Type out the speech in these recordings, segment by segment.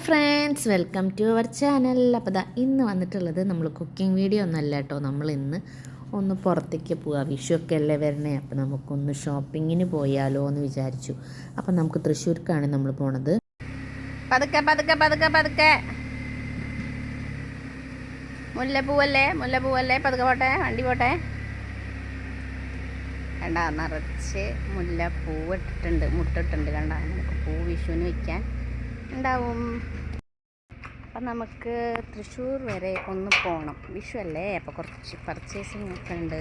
Hi friends welcome to our channel. അപ്പോൾ ദാ ഇന്ന് വന്നിട്ടുള്ളത് നമ്മൾ കുക്കിംഗ് വീഡിയോ ഒന്നല്ല കേട്ടോ. നമ്മൾ ഇന്ന് ഒന്ന് പുറത്തേക്ക് പോവുക വിഷു ഒക്കെ അല്ലേ വരണേ? അപ്പോൾ നമുക്കൊന്ന് ഷോപ്പിങ്ങിന് പോയാലോ എന്ന് വിചാരിച്ചു. അപ്പോൾ നമുക്ക് തൃശ്ശൂർക്കാണ് നമ്മൾ പോണത്. പതുക്കെ പതുക്കെ പതുക്കെ പതുക്കെ. മുല്ലപ്പൂവല്ലേ മുല്ലപ്പൂവല്ലേ പതുക്കെ പോട്ടെ വണ്ടി പോട്ടെ. കണ്ട നിറച്ച് മുല്ലപ്പൂവ് ഇട്ടിട്ടുണ്ട് മുട്ടിട്ടുണ്ട് കണ്ട. നമുക്ക് പൂ വിഷുവിന് വയ്ക്കാൻ ഉണ്ടാവും. അപ്പം നമുക്ക് തൃശ്ശൂർ വരെ ഒന്ന് പോകണം വിഷു അല്ലേ? അപ്പോൾ കുറച്ച് പർച്ചേസിങ് ഒക്കെ ഉണ്ട്.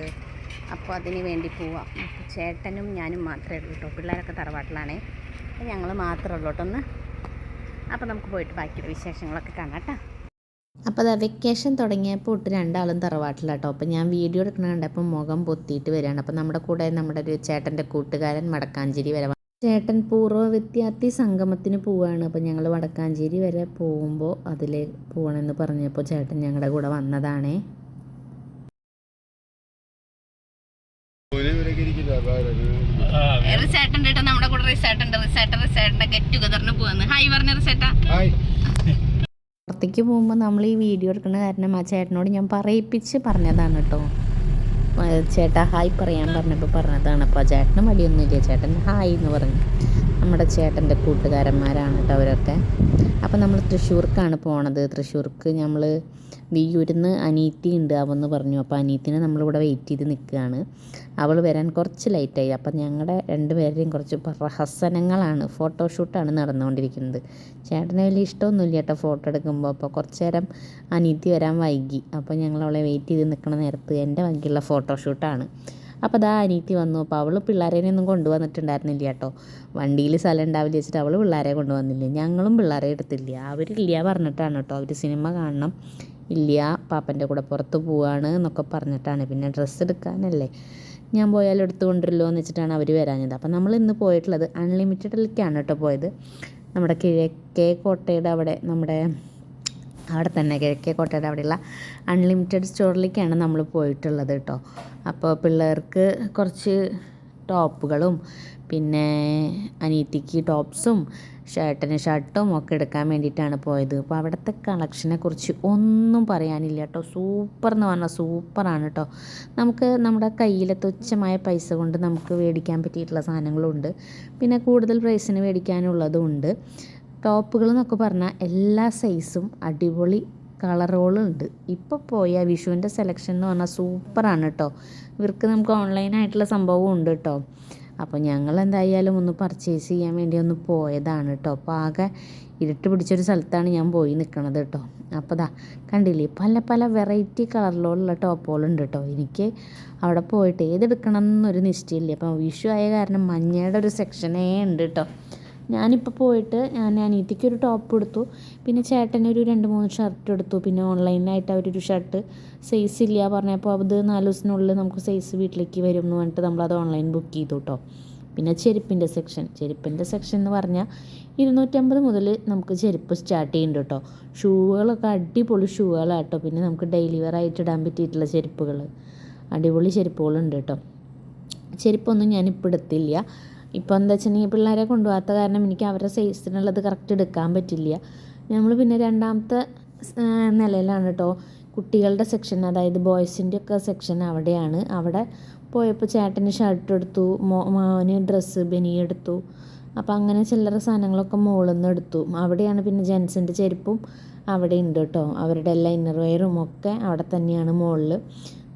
അപ്പോൾ അതിന് വേണ്ടി പോവാം. ചേട്ടനും ഞാനും മാത്രമേ ഉള്ളൂ കേട്ടോ. പിള്ളേരൊക്കെ തറവാട്ടിലാണേ. അപ്പം ഞങ്ങൾ മാത്രമേ ഉള്ളൂ കേട്ടോ ഒന്ന്. അപ്പോൾ നമുക്ക് പോയിട്ട് ബാക്കിയുള്ള വിശേഷങ്ങളൊക്കെ കാണാം കേട്ടോ. അപ്പോൾ അതാ വെക്കേഷൻ തുടങ്ങിയപ്പോൾ ഒട്ട് രണ്ടാളും തറവാട്ടിലാട്ടോ അപ്പോൾ ഞാൻ വീഡിയോ എടുക്കണ കണ്ടപ്പോൾ മുഖം പൊത്തിയിട്ട് വരികയാണ്. അപ്പോൾ നമ്മുടെ കൂടെ നമ്മുടെ ഒരു ചേട്ടന്റെ കൂട്ടുകാരൻ മടക്കാഞ്ചേരി വരെ ചേട്ടൻ പൂർവ വിദ്യാർത്ഥി സംഗമത്തിന് പോവുകയാണ് അപ്പോൾ ഞങ്ങൾ വടക്കാഞ്ചേരി വരെ പോകുമ്പോൾ അതിൽ പോകണമെന്ന് പറഞ്ഞപ്പോൾ ചേട്ടൻ ഞങ്ങളുടെ കൂടെ വന്നതാണേ. നമ്മുടെ കൂടെ ഗെറ്റ് ടുഗദറിന് ഹായ് പറഞ്ഞ പുറത്തേക്ക് പോകുമ്പോൾ നമ്മൾ ഈ വീഡിയോ എടുക്കുന്ന കാരണം ആ ചേട്ടനോട് ഞാൻ പറയിപ്പിച്ച് പറഞ്ഞതാണ് കേട്ടോ. ചേട്ടാ ഹായ് പറയാൻ പറഞ്ഞപ്പോൾ പറഞ്ഞതാണ് അപ്പോൾ ചേട്ടന് മടിയൊന്നുമില്ല ചേട്ടൻ ഹായ് എന്ന് പറഞ്ഞു. നമ്മുടെ ചേട്ടന്റെ കൂട്ടുകാരന്മാരാണ് കേട്ടോ അവരൊക്കെ. അപ്പോൾ നമ്മൾ തൃശ്ശൂർക്കാണ് പോണത്. തൃശ്ശൂർക്ക് നമ്മൾ വിയൂരിന്ന് അനീത്തി ഉണ്ട് അവന്ന് പറഞ്ഞു. അപ്പോൾ അനീത്തിനെ നമ്മളിവിടെ വെയിറ്റ് ചെയ്ത് നിൽക്കുകയാണ്. അവൾ വരാൻ കുറച്ച് ലേറ്റായി അപ്പം ഞങ്ങളുടെ രണ്ടുപേരുടെയും കുറച്ച് പ്രഹസനങ്ങളാണ് ഫോട്ടോഷൂട്ടാണ് നടന്നുകൊണ്ടിരിക്കുന്നത്. ചേട്ടന് വലിയ ഇഷ്ടമൊന്നുമില്ല കേട്ടോ ഫോട്ടോ എടുക്കുമ്പോൾ. അപ്പോൾ കുറച്ച് നേരം അനീത്തി വരാൻ വൈകി. അപ്പോൾ ഞങ്ങൾ അവളെ വെയിറ്റ് ചെയ്ത് നിൽക്കണ നേരത്ത് എന്റെ വകയുള്ള ഫോട്ടോഷൂട്ടാണ് അപ്പോൾ അതാ അനീത്തി വന്നു. അപ്പോൾ അവൾ പിള്ളേരെയൊന്നും കൊണ്ടുവന്നിട്ടുണ്ടായിരുന്നില്ല കേട്ടോ. വണ്ടിയിൽ സ്ഥലം ഉണ്ടാവില്ല വെച്ചിട്ട് അവൾ പിള്ളേരെ കൊണ്ടുവന്നില്ല. ഞങ്ങളും പിള്ളേരെ എടുത്തില്ല. അവരില്ല പറഞ്ഞിട്ടാണ് കേട്ടോ. അവർ സിനിമ കാണണം. ഇല്ല പാപ്പന്റെ കൂടെ പുറത്ത് പോവാണ് എന്നൊക്കെ പറഞ്ഞിട്ടാണ്. പിന്നെ ഡ്രസ്സ് എടുക്കാനല്ലേ. ഞാൻ പോയാലും എടുത്തു കൊണ്ടുവരല്ലോ എന്ന് വെച്ചിട്ടാണ് അവർ വരാഞ്ഞത്. അപ്പം നമ്മൾ ഇന്ന് പോയിട്ടുള്ളത് അൺലിമിറ്റഡിലേക്കാണ് കേട്ടോ പോയത്. നമ്മുടെ കിഴക്കേ കോട്ടയുടെ അവിടെ നമ്മുടെ അവിടെ തന്നെ കിഴക്കേ കോട്ടയുടെ അവിടെയുള്ള അൺലിമിറ്റഡ് സ്റ്റോറിലേക്കാണ് നമ്മൾ പോയിട്ടുള്ളത് കേട്ടോ. അപ്പോൾ പിള്ളേർക്ക് കുറച്ച് ടോപ്പുകളും പിന്നെ അനീറ്റിക്ക് ടോപ്സും ഷർട്ടിന് ഷർട്ടും ഒക്കെ എടുക്കാൻ വേണ്ടിയിട്ടാണ് പോയത്. അപ്പോൾ അവിടുത്തെ കളക്ഷനെ കുറിച്ച് ഒന്നും പറയാനില്ല കേട്ടോ. സൂപ്പർ എന്ന് പറഞ്ഞാൽ സൂപ്പറാണ് കേട്ടോ. നമുക്ക് നമ്മുടെ കയ്യിലെ തുച്ഛമായ പൈസ കൊണ്ട് നമുക്ക് മേടിക്കാൻ പറ്റിയിട്ടുള്ള സാധനങ്ങളുണ്ട്. പിന്നെ കൂടുതൽ പ്രൈസിന് മേടിക്കാനുള്ളതും ഉണ്ട്. ടോപ്പുകൾ എന്നൊക്കെ പറഞ്ഞാൽ എല്ലാ സൈസും അടിപൊളി കളറുകളുണ്ട് ഇപ്പോൾ പോയ വിഷുവിന്റെ സെലക്ഷൻ എന്ന് പറഞ്ഞാൽ സൂപ്പറാണ് കേട്ടോ ഇവർക്ക് നമുക്ക് ഓൺലൈനായിട്ടുള്ള സംഭവം ഉണ്ട് കേട്ടോ അപ്പോൾ ഞങ്ങൾ എന്തായാലും ഒന്ന് പർച്ചേസ് ചെയ്യാൻ വേണ്ടി ഒന്ന് പോയതാണ് കേട്ടോ അപ്പോൾ ആകെ ഇരുട്ട് പിടിച്ചൊരു സ്ഥലത്താണ് ഞാൻ പോയി നിൽക്കണത് കേട്ടോ അപ്പോൾ ദാ കണ്ടില്ലേ പല പല വെറൈറ്റി കളറിലുള്ള ടോപ്പുകളുണ്ട് കേട്ടോ എനിക്ക് അവിടെ പോയിട്ട് ഏതെടുക്കണം എന്നൊരു നിശ്ചയമില്ല. അപ്പോൾ വിഷു ആയ കാരണം മഞ്ഞയുടെ ഒരു സെക്ഷനേ ഉണ്ട് കേട്ടോ ഞാനിപ്പോൾ പോയിട്ട് ഞാൻ അനീത്തിക്ക് ഒരു ടോപ്പ് എടുത്തു പിന്നെ ചേട്ടനൊരു രണ്ട് മൂന്ന് ഷർട്ട് എടുത്തു പിന്നെ ഓൺലൈനായിട്ട് അവരൊരു ഷർട്ട് സൈസ് ഇല്ല പറഞ്ഞപ്പോൾ അത് നാല് ദിവസത്തിനുള്ളിൽ നമുക്ക് സൈസ് വീട്ടിലേക്ക് വരും എന്ന് പറഞ്ഞിട്ട് നമ്മളത് ഓൺലൈൻ ബുക്ക് ചെയ്തു കേട്ടോ പിന്നെ ചെരുപ്പിന്റെ സെക്ഷൻ ചെരുപ്പിന്റെ സെക്ഷൻ എന്ന് പറഞ്ഞാൽ ഇരുന്നൂറ്റമ്പത് മുതൽ നമുക്ക് ചെരുപ്പ് സ്റ്റാർട്ട് ചെയ്യുന്നുണ്ട് കേട്ടോ ഷൂകളൊക്കെ അടിപൊളി ഷൂകളാണ് കേട്ടോ പിന്നെ നമുക്ക് ഡെയിലി വെയർ ആയിട്ട് ഇടാൻ പറ്റിയിട്ടുള്ള ചെരുപ്പുകൾ അടിപൊളി ചെരുപ്പുകളുണ്ട് കേട്ടോ ചെരുപ്പൊന്നും ഞാനിപ്പോൾ എടുത്തില്ല. ഇപ്പോൾ എന്താ വെച്ചിട്ടുണ്ടെങ്കിൽ പിള്ളേരെ കൊണ്ടുപോകാത്ത കാരണം എനിക്ക് അവരുടെ സൈസിനുള്ളത് കറക്റ്റ് എടുക്കാൻ പറ്റില്ല. നമ്മൾ പിന്നെ രണ്ടാമത്തെ നിലയിലാണ് കേട്ടോ കുട്ടികളുടെ സെക്ഷൻ അതായത് ബോയ്സിന്റെ ഒക്കെ സെക്ഷൻ അവിടെയാണ്. അവിടെ പോയപ്പോൾ ചേട്ടന് ഷർട്ട് എടുത്തു മോ മോന് ഡ്രസ്സ് ബനി എടുത്തു. അപ്പോൾ അങ്ങനെ ചില്ലറ സാധനങ്ങളൊക്കെ മുകളിൽ നിന്ന് എടുത്തു. അവിടെയാണ് പിന്നെ ജെൻസിന്റെ ചെരുപ്പും അവിടെ ഉണ്ട് കേട്ടോ അവരുടെ എല്ലാ ഇന്നർ വെയറും ഒക്കെ അവിടെ തന്നെയാണ് മുകളിൽ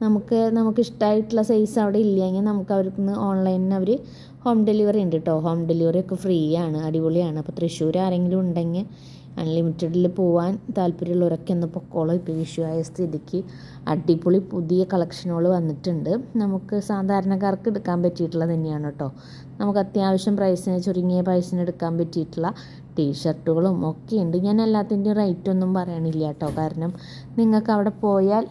നമുക്ക് നമുക്ക് ഇഷ്ടമായിട്ടുള്ള സൈസ് അവിടെ ഇല്ലെങ്കിൽ നമുക്ക് അവർക്ക് ഓൺലൈനിൽ അവർ ഹോം ഡെലിവറി ഉണ്ട് കേട്ടോ ഹോം ഡെലിവറി ഒക്കെ ഫ്രീ ആണ് അടിപൊളിയാണ്. അപ്പോൾ തൃശ്ശൂർ ആരെങ്കിലും ഉണ്ടെങ്കിൽ അൺലിമിറ്റഡിൽ പോകാൻ താല്പര്യമുള്ളവരൊക്കെ ഒന്ന് പൊക്കോളോ. ഇപ്പോൾ വിഷു ആയ സ്ഥിതിക്ക് അടിപൊളി പുതിയ കളക്ഷനുകൾ വന്നിട്ടുണ്ട്. നമുക്ക് സാധാരണക്കാർക്ക് എടുക്കാൻ പറ്റിയിട്ടുള്ളത് തന്നെയാണ് കേട്ടോ നമുക്ക് അത്യാവശ്യം പ്രൈസിന് ചുരുങ്ങിയ പ്രൈസിന് എടുക്കാൻ പറ്റിയിട്ടുള്ള ടീഷർട്ടുകളും ഒക്കെ ഉണ്ട്. ഞാൻ എല്ലാത്തിന്റെയും റേറ്റ് ഒന്നും പറയണില്ല കേട്ടോ കാരണം നിങ്ങൾക്ക് അവിടെ പോയാൽ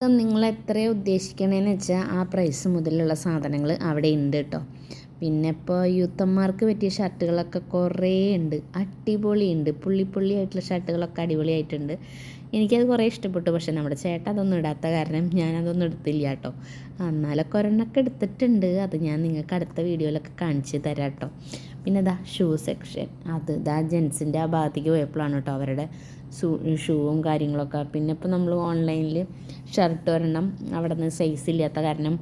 നിങ്ങൾ എത്ര ഉദ്ദേശിക്കണേന്ന് വെച്ചാൽ ആ പ്രൈസ് മുതലുള്ള സാധനങ്ങൾ അവിടെ ഉണ്ട് കേട്ടോ പിന്നെ ഇപ്പോൾ യൂത്തന്മാർക്ക് പറ്റിയ ഷർട്ടുകളൊക്കെ കുറേ ഉണ്ട് അടിപൊളിയുണ്ട് പുള്ളി പുള്ളി ആയിട്ടുള്ള ഷർട്ടുകളൊക്കെ അടിപൊളിയായിട്ടുണ്ട് എനിക്കത് കുറേ ഇഷ്ടപ്പെട്ടു. പക്ഷേ നമ്മുടെ ചേട്ട അതൊന്നും ഇടാത്ത കാരണം ഞാനതൊന്നും എടുത്തില്ല കേട്ടോ എന്നാലൊക്കെ ഒരെണ്ണമൊക്കെ എടുത്തിട്ടുണ്ട്. അത് ഞാൻ നിങ്ങൾക്ക് അടുത്ത വീഡിയോയിലൊക്കെ കാണിച്ച് തരാം കേട്ടോ പിന്നെ ഇതാ ഷൂ സെക്ഷൻ അത് ഇതാ ജെൻസിന്റെ ആ ഭാഗത്തേക്ക് പോയപ്പോഴാണ് കേട്ടോ അവരുടെ ഷൂവും കാര്യങ്ങളൊക്കെ. പിന്നെ ഇപ്പോൾ നമ്മൾ ഓൺലൈനിൽ ഷർട്ട് ഒരെണ്ണം അവിടെ നിന്ന് സൈസ് ഇല്ലാത്ത കാരണം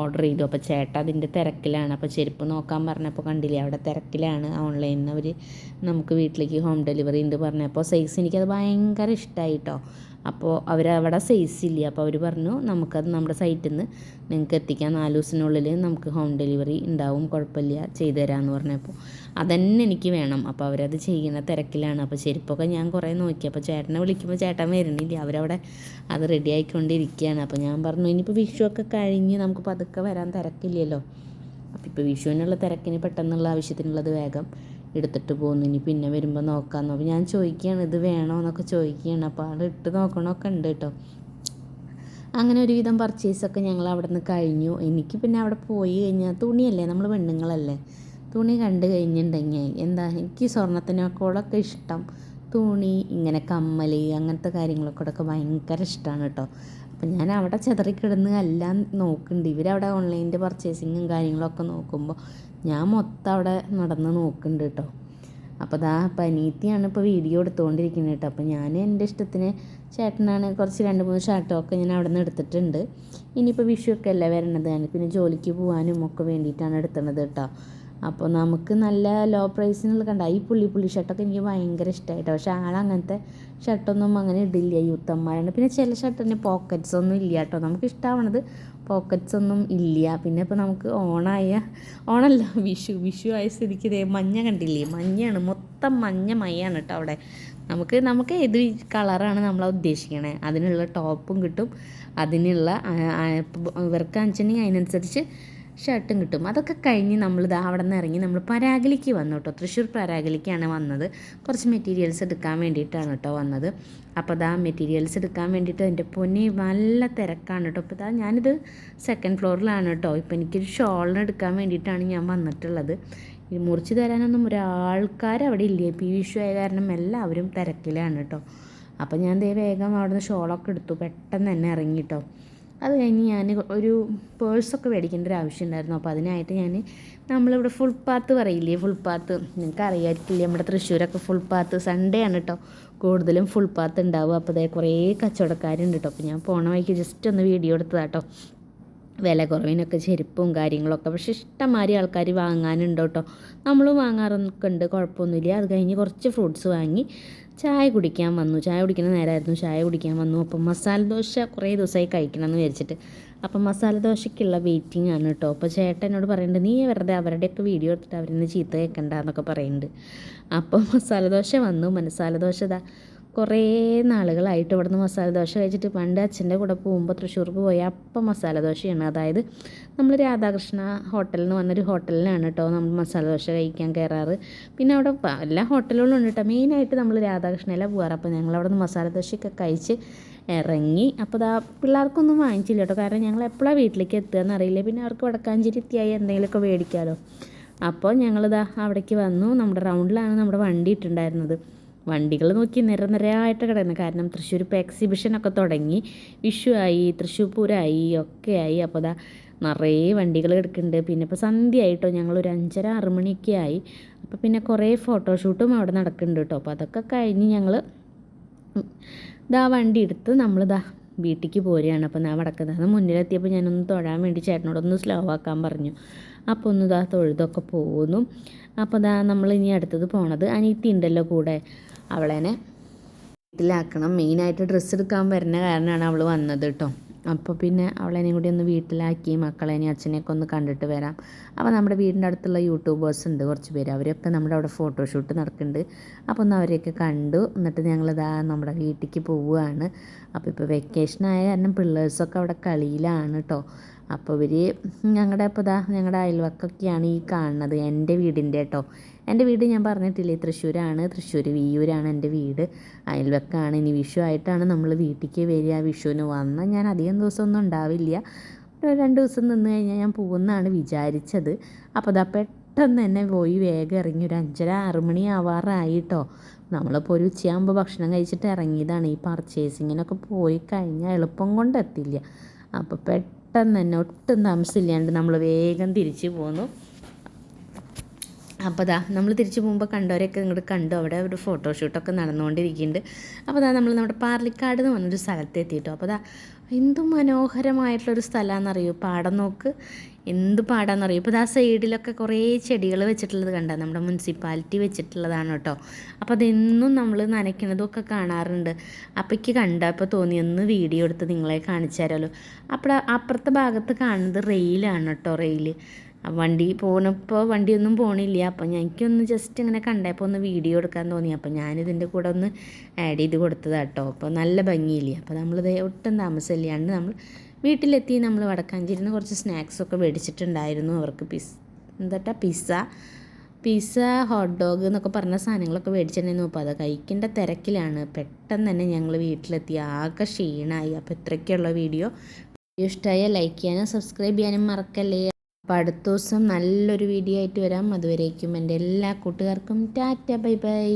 ഓർഡർ ചെയ്തു. അപ്പോൾ ചേട്ട അതിന്റെ തിരക്കിലാണ്. അപ്പോൾ ചെരുപ്പ് നോക്കാൻ പറഞ്ഞപ്പോൾ കണ്ടില്ലേ അവിടെ തിരക്കിലാണ്. ഓൺലൈനിൽ അവർ നമുക്ക് വീട്ടിലേക്ക് ഹോം ഡെലിവറി ഉണ്ട് പറഞ്ഞപ്പോൾ സൈസ് എനിക്കത് ഭയങ്കര ഇഷ്ടമായി കേട്ടോ അപ്പോൾ സൈസ് ഇല്ല. അപ്പോൾ അവർ പറഞ്ഞു നമുക്കത് നമ്മുടെ സൈറ്റിൽ നിന്ന് നിങ്ങൾക്ക് എത്തിക്കാൻ നാല് ദിവസത്തിനുള്ളിൽ നമുക്ക് ഹോം ഡെലിവറി ഉണ്ടാവും കുഴപ്പമില്ല ചെയ്തു തരാമെന്ന് പറഞ്ഞപ്പോൾ അതന്നെ എനിക്ക് വേണം. അപ്പോൾ അവരത് ചെയ്യുന്ന തിരക്കിലാണ്. അപ്പോൾ ചെരുപ്പൊക്കെ ഞാൻ കുറേ നോക്കി. അപ്പോൾ ചേട്ടനെ വിളിക്കുമ്പോൾ ചേട്ടൻ വരുന്നില്ല. അവരവിടെ അത് റെഡി ആയിക്കൊണ്ടിരിക്കുകയാണ് അപ്പോൾ ഞാൻ പറഞ്ഞു ഇനിയിപ്പോൾ വിഷു ഒക്കെ കഴിഞ്ഞ് നമുക്ക് പതുക്കെ വരാൻ തിരക്കില്ലല്ലോ. അപ്പോൾ ഇപ്പോൾ വിഷുവിനുള്ള തിരക്കിന് പെട്ടെന്നുള്ള ആവശ്യത്തിനുള്ളത് വേഗം എടുത്തിട്ട് പോകുന്നു. ഇനി പിന്നെ വരുമ്പോൾ നോക്കാമെന്ന് അപ്പോൾ ഞാൻ ചോദിക്കുകയാണ് ഇത് വേണോ എന്നൊക്കെ ചോദിക്കുകയാണ്. അപ്പോൾ ആൾ ഇട്ട് നോക്കണമൊക്കെ ഉണ്ട് കേട്ടോ. അങ്ങനെ ഒരുവിധം പർച്ചേസൊക്കെ ഞങ്ങൾ അവിടെ നിന്ന് കഴിഞ്ഞു. എനിക്ക് പിന്നെ അവിടെ പോയി കഴിഞ്ഞാൽ തുണിയല്ലേ? നമ്മൾ പെണ്ണുങ്ങളല്ലേ? തുണി കണ്ടു കഴിഞ്ഞിട്ടുണ്ടെങ്കിൽ എന്താ? എനിക്ക് സ്വർണത്തിനൊക്കെ ഇഷ്ടം തുണി ഇങ്ങനെ കമ്മൽ അങ്ങനത്തെ കാര്യങ്ങളൊക്കെ ഭയങ്കര ഇഷ്ടമാണ് കേട്ടോ. അപ്പം ഞാൻ അവിടെ ചെതറിക്കിടന്ന് എല്ലാം നോക്കുന്നുണ്ട്. ഇവരവിടെ ഓൺലൈനിന്റെ പർച്ചേസിങ്ങും കാര്യങ്ങളൊക്കെ നോക്കുമ്പോൾ ഞാൻ മൊത്തം അവിടെ നടന്ന് നോക്കുന്നുണ്ട് കേട്ടോ. അപ്പോൾ ദാ പനീത്തിയാണ് ഇപ്പോൾ വീഡിയോ എടുത്തുകൊണ്ടിരിക്കുന്നത് കേട്ടോ. അപ്പോൾ ഞാൻ എന്റെ ഇഷ്ടത്തിന് ചേട്ടനാണ് കുറച്ച് രണ്ട് മൂന്ന് ഷർട്ടൊക്കെ ഞാൻ അവിടെ നിന്ന് എടുത്തിട്ടുണ്ട്. ഇനിയിപ്പോൾ വിഷു ഒക്കെ അല്ലേ വരണത്? ഞാൻ പിന്നെ ജോലിക്ക് പോകാനും ഒക്കെ വേണ്ടിയിട്ടാണ് എടുത്തത് കേട്ടോ. അപ്പോൾ നമുക്ക് നല്ല ലോ പ്രൈസിനുള്ള കണ്ട. ഈ പുള്ളി പുള്ളി ഷർട്ടൊക്കെ എനിക്ക് ഭയങ്കര ഇഷ്ടമായിട്ടോ പക്ഷേ ആളങ്ങനത്തെ ഷർട്ടൊന്നും അങ്ങനെ ഇടില്ല. യൂത്തന്മാരാണ് പിന്നെ ചില ഷർട്ടിന് പോക്കറ്റ്സ് ഒന്നും ഇല്ല കേട്ടോ. നമുക്ക് ഇഷ്ടമാവണത് പോക്കറ്റ്സ് ഒന്നും ഇല്ല. പിന്നെ ഇപ്പോൾ നമുക്ക് ഓണായ ഓണല്ല വിഷു വിഷു ആയ സ്ഥിതിക്ക് ഇതേ മഞ്ഞ കണ്ടില്ലേ? മഞ്ഞയാണ്. മൊത്തം മഞ്ഞ മയാണ് കേട്ടോ അവിടെ. നമുക്ക് നമുക്ക് ഏത് കളറാണ് നമ്മൾ ഉദ്ദേശിക്കണേ? അതിനുള്ള ടോപ്പും കിട്ടും. അതിനുള്ള ഇവർക്ക് വെച്ചിട്ടുണ്ടെങ്കിൽ അതിനനുസരിച്ച് ഷർട്ടും കിട്ടും. അതൊക്കെ കഴിഞ്ഞ് നമ്മൾ ഇതാ അവിടെ നിന്ന് ഇറങ്ങി നമ്മൾ പരാഗലിക്ക് വന്നു കേട്ടോ. തൃശ്ശൂർ പരാഗലിക്കാണ് വന്നത്. കുറച്ച് മെറ്റീരിയൽസ് എടുക്കാൻ വേണ്ടിയിട്ടാണ് കേട്ടോ വന്നത്. അപ്പോൾ ഇതാ മെറ്റീരിയൽസ് എടുക്കാൻ വേണ്ടിയിട്ട് എന്റെ പൊന്നി നല്ല തിരക്കാണ് കേട്ടോ. അപ്പോൾ ഇതാ ഞാനിത് സെക്കൻഡ് ഫ്ലോറിലാണ് കേട്ടോ. ഇപ്പോൾ എനിക്കൊരു ഷോളിന് എടുക്കാൻ വേണ്ടിയിട്ടാണ് ഞാൻ വന്നിട്ടുള്ളത്. മുറിച്ച് തരാനൊന്നും ഒരാൾക്കാർ അവിടെ ഇല്ല? ഇപ്പോൾ ഈ വിഷു ആയ കാരണം എല്ലാവരും തിരക്കിലാണ് കേട്ടോ. അപ്പോൾ ഞാൻ ദേ വേഗം അവിടുന്ന് ഷോളൊക്കെ എടുത്തു. പെട്ടെന്ന് തന്നെ ഇറങ്ങി കേട്ടോ. അത് കഴിഞ്ഞ് ഞാൻ ഒരു പേഴ്സൊക്കെ മേടിക്കേണ്ട ഒരു ആവശ്യം ഉണ്ടായിരുന്നു അപ്പോൾ അതിനായിട്ട് ഞാൻ നമ്മളിവിടെ ഫുൾ പാത്ത് പറയില്ലേ ഫുൾ പാത്ത് നിങ്ങൾക്ക് അറിയാമായിരിക്കില്ലേ നമ്മുടെ തൃശ്ശൂരൊക്കെ ഫുൾ പാത്ത് സൺഡേ ആണ് കേട്ടോ കൂടുതലും ഫുൾ പാത്ത് ഉണ്ടാവും അപ്പോൾ അതേ കുറേ കച്ചവടക്കാരുണ്ട് കേട്ടോ അപ്പോൾ ഞാൻ പോണ വഴിക്ക് ജസ്റ്റ് ഒന്ന് വീഡിയോ എടുത്തതാട്ടോ വില കുറവിനൊക്കെ ചെരുപ്പും കാര്യങ്ങളൊക്കെ. പക്ഷെ ഇഷ്ടംമാതിരി ആൾക്കാർ വാങ്ങാനുണ്ട് കേട്ടോ നമ്മൾ വാങ്ങാറൊക്കെ ഉണ്ട് കുഴപ്പമൊന്നുമില്ല. അത് കഴിഞ്ഞ് കുറച്ച് ഫ്രൂട്ട്സ് വാങ്ങി ചായ കുടിക്കാൻ വന്നു. ചായ കുടിക്കുന്ന നേരമായിരുന്നു ചായ കുടിക്കാൻ വന്നു. അപ്പം മസാല ദോശ കുറേ ദിവസമായി കഴിക്കണം എന്ന് വിചാരിച്ചിട്ട്. അപ്പം മസാല ദോശയ്ക്കുള്ള വെയിറ്റിംഗ് ആണ് കേട്ടോ. അപ്പോൾ ചേട്ടൻ എന്നോട് പറയുന്നുണ്ട് നീ വെറുതെ അവരുടെയൊക്കെ വീഡിയോ എടുത്തിട്ട് അവരിന്ന് ചീത്ത കേൾക്കണ്ട എന്നൊക്കെ പറയുന്നുണ്ട്. അപ്പോൾ മസാല ദോശ വന്നു. മസാല ദോശ കുറേ നാളുകളായിട്ട് ഇവിടുന്ന് മസാല ദോശ കഴിച്ചിട്ട് പണ്ട് അച്ഛന്റെ കൂടെ പോകുമ്പോൾ തൃശ്ശൂർക്ക് പോയ അപ്പം മസാല ദോശയാണ്. അതായത് നമ്മൾ രാധാകൃഷ്ണ ഹോട്ടലിൽ എന്ന് പറഞ്ഞൊരു ഹോട്ടലിലാണ് കേട്ടോ നമ്മൾ മസാല ദോശ കഴിക്കാൻ കയറാറ്. പിന്നെ അവിടെ എല്ലാ ഹോട്ടലുകളും ഉണ്ട് കേട്ടോ മെയിനായിട്ട് നമ്മൾ രാധാകൃഷ്ണയിലാണ് പോകാറ് അപ്പോൾ ഞങ്ങൾ അവിടെ നിന്ന് മസാല ദോശയൊക്കെ കഴിച്ച് ഇറങ്ങി അപ്പോൾ ദാ പിള്ളേർക്കൊന്നും വാങ്ങിച്ചില്ല കേട്ടോ കാരണം ഞങ്ങൾ എപ്പോഴാണ് വീട്ടിലേക്ക് എത്തുക എന്നറിയില്ല. പിന്നെ അവർക്ക് വടക്കാഞ്ചേരി എത്തിയായി എന്തെങ്കിലുമൊക്കെ മേടിക്കാമല്ലോ അപ്പോൾ ഞങ്ങളിതാ അവിടേക്ക് വന്നു. നമ്മുടെ റൗണ്ടിലാണ് നമ്മുടെ വണ്ടി ഇട്ടുണ്ടായിരുന്നത് വണ്ടികൾ നോക്കി നിര നിരയായിട്ട് കിടക്കുന്നു കാരണം തൃശ്ശൂർ ഇപ്പോൾ എക്സിബിഷനൊക്കെ തുടങ്ങി. വിഷു ആയി തൃശ്ശൂർ പൂരമായി ഒക്കെ ആയി. അപ്പോൾ ദാ നിറയെ വണ്ടികൾ കിടക്കുന്നുണ്ട്. പിന്നെ ഇപ്പോൾ സന്ധ്യ ആയിട്ടോ ഞങ്ങളൊരു അഞ്ചര ആറ് മണിയൊക്കെ ആയി. അപ്പോൾ പിന്നെ കുറേ ഫോട്ടോഷൂട്ടും അവിടെ നടക്കുന്നുണ്ട് കേട്ടോ. അപ്പോൾ അതൊക്കെ കഴിഞ്ഞ് ഞങ്ങൾ ഇതാ വണ്ടി എടുത്ത് നമ്മൾ ദാ വീട്ടിലേക്ക് പോരുകയാണ്. അപ്പോൾ ഞാൻ വടക്കുന്നത് മുന്നിലെത്തിയപ്പോൾ ഞാനൊന്ന് തൊഴാൻ വേണ്ടി ചേട്ടനോടൊന്ന് സ്ലോ ആക്കാൻ പറഞ്ഞു. അപ്പോൾ ഒന്ന് ഇതാ തൊഴുതൊക്കെ പോകുന്നു അപ്പോൾ ഇതാ നമ്മൾ ഇനി അടുത്തത് പോണത് അനിയത്തി ഉണ്ടല്ലോ കൂടെ. അവളേനെ വീട്ടിലാക്കണം. മെയിനായിട്ട് ഡ്രസ്സ് എടുക്കാൻ വരുന്ന കാരണമാണ് അവൾ വന്നത് കേട്ടോ അപ്പോൾ പിന്നെ അവളെയും കൂടി ഒന്ന് വീട്ടിലാക്കി മക്കളെയും അച്ഛനെയൊക്കെ ഒന്ന് കണ്ടിട്ട് വരാം. അപ്പോൾ നമ്മുടെ വീടിന്റെ അടുത്തുള്ള യൂട്യൂബേഴ്സ് ഉണ്ട് കുറച്ച് പേര്. അവരൊക്കെ നമ്മുടെ അവിടെ ഫോട്ടോഷൂട്ട് നടക്കുന്നുണ്ട്. അപ്പോൾ ഒന്ന് അവരെയൊക്കെ കണ്ടു. എന്നിട്ട് ഞങ്ങളിതാ നമ്മുടെ വീട്ടിലേക്ക് പോവുകയാണ്. അപ്പോൾ ഇപ്പോൾ വെക്കേഷൻ ആയ കാരണം പിള്ളേഴ്സൊക്കെ അവിടെ കളിയിലാണ് കേട്ടോ അപ്പോൾ ഇവർ ഞങ്ങളുടെ ഇപ്പോൾ ഇതാ ഞങ്ങളുടെ അയൽവക്കൊക്കെയാണ് ഈ കാണുന്നത് എന്റെ വീടിന്റെ കേട്ടോ. എന്റെ വീട് ഞാൻ പറഞ്ഞിട്ടില്ലേ തൃശ്ശൂരാണ് തൃശ്ശൂർ വിയൂരാണ് എന്റെ വീട്. അയൽവക്കാണ് ഇനി വിഷു ആയിട്ടാണ് നമ്മൾ വീട്ടിലേക്ക് വരിക വിഷുവിന് വന്നാൽ ഞാൻ അധികം ദിവസമൊന്നും ഉണ്ടാവില്ല. രണ്ട് ദിവസം നിന്ന് കഴിഞ്ഞാൽ ഞാൻ പോകുമെന്നാണ് വിചാരിച്ചത്. അപ്പോൾ ഇതാ പെട്ടെന്ന് തന്നെ പോയി വേഗം ഇറങ്ങി ഒരു അഞ്ചര ആറ് മണി ആവാറായി നമ്മളിപ്പോൾ ഒരു ഉച്ചയാകുമ്പോൾ ഭക്ഷണം കഴിച്ചിട്ട് ഇറങ്ങിയതാണ്. ഈ പർച്ചേസിങ്ങിനൊക്കെ പോയി കഴിഞ്ഞാൽ എളുപ്പം കൊണ്ടെത്തില്ല. അപ്പോൾ പെട്ടെന്ന് തന്നെ ഒട്ടും താമസമില്ലാണ്ട് നമ്മൾ വേഗം തിരിച്ചു പോന്നു. അപ്പോൾ ദാ നമ്മൾ തിരിച്ചു പോകുമ്പോൾ കണ്ടവരെയൊക്കെ ഇങ്ങോട്ട് കണ്ടു. അവിടെ ഒരു ഫോട്ടോഷൂട്ടൊക്കെ നടന്നുകൊണ്ടിരിക്കുന്നുണ്ട് അപ്പോൾ ദാ നമ്മൾ നമ്മുടെ പാർലിക്കാട് എന്ന് പറഞ്ഞൊരു സ്ഥലത്ത് എത്തിയിട്ടോ അപ്പോൾ ദാ എന്ത് മനോഹരമായിട്ടുള്ളൊരു സ്ഥലമാണെന്നറിയൂ പാടം നോക്ക്. എന്ത് പാടാന്നറിയോ? ഇപ്പോൾ ആ സൈഡിലൊക്കെ കുറേ ചെടികൾ വെച്ചിട്ടുള്ളത് കണ്ട. നമ്മുടെ മുനിസിപ്പാലിറ്റി വെച്ചിട്ടുള്ളതാണ് കേട്ടോ അപ്പോൾ അതെന്നും നമ്മൾ നനയ്ക്കുന്നതൊക്കെ കാണാറുണ്ട്. അപ്പയ്ക്ക് എനിക്ക് കണ്ടപ്പോൾ തോന്നി ഒന്ന് വീഡിയോ എടുത്ത് നിങ്ങളെ കാണിച്ചു തരാമല്ലോ അപ്പോൾ അപ്പുറത്തെ ഭാഗത്ത് കാണുന്നത് റെയിലാണ് കേട്ടോ റെയിൽ വണ്ടി പോണപ്പോൾ വണ്ടിയൊന്നും പോണില്ല. അപ്പം എനിക്കൊന്ന് ജസ്റ്റ് ഇങ്ങനെ കണ്ടപ്പോൾ ഒന്ന് വീഡിയോ എടുക്കാൻ തോന്നി. അപ്പം ഞാനിതിന്റെ കൂടെ ഒന്ന് ആഡ് ചെയ്ത് കൊടുത്തതാണ് കേട്ടോ അപ്പോൾ നല്ല ഭംഗിയില്ലേ? അപ്പോൾ നമ്മളിത് ഒട്ടും താമസമില്ലാണ്ട് നമ്മൾ വീട്ടിലെത്തി നമ്മൾ വടക്കാഞ്ചേരിന്ന് കുറച്ച് സ്നാക്സൊക്കെ മേടിച്ചിട്ടുണ്ടായിരുന്നു. അവർക്ക് പിസ് എന്താ പിസ്സ പിസ്സ ഹോട്ട് ഡോഗ് എന്നൊക്കെ പറഞ്ഞ സാധനങ്ങളൊക്കെ മേടിച്ചിട്ടുണ്ടായിരുന്നു. അപ്പോൾ അത് കഴിക്കേണ്ട തിരക്കിലാണ്. പെട്ടെന്ന് തന്നെ ഞങ്ങൾ വീട്ടിലെത്തി. ആകെ ക്ഷീണമായി അപ്പോൾ ഇത്രയ്ക്കുള്ള വീഡിയോ. വീഡിയോ ഇഷ്ടമായ ലൈക്ക് ചെയ്യാനും സബ്സ്ക്രൈബ് ചെയ്യാനും മറക്കല്ലേ? അപ്പോൾ അടുത്ത ദിവസം നല്ലൊരു വീഡിയോ ആയിട്ട് വരാം. അതുവരേക്കും എന്റെ എല്ലാ കൂട്ടുകാർക്കും ടാറ്റ ബൈ ബൈ.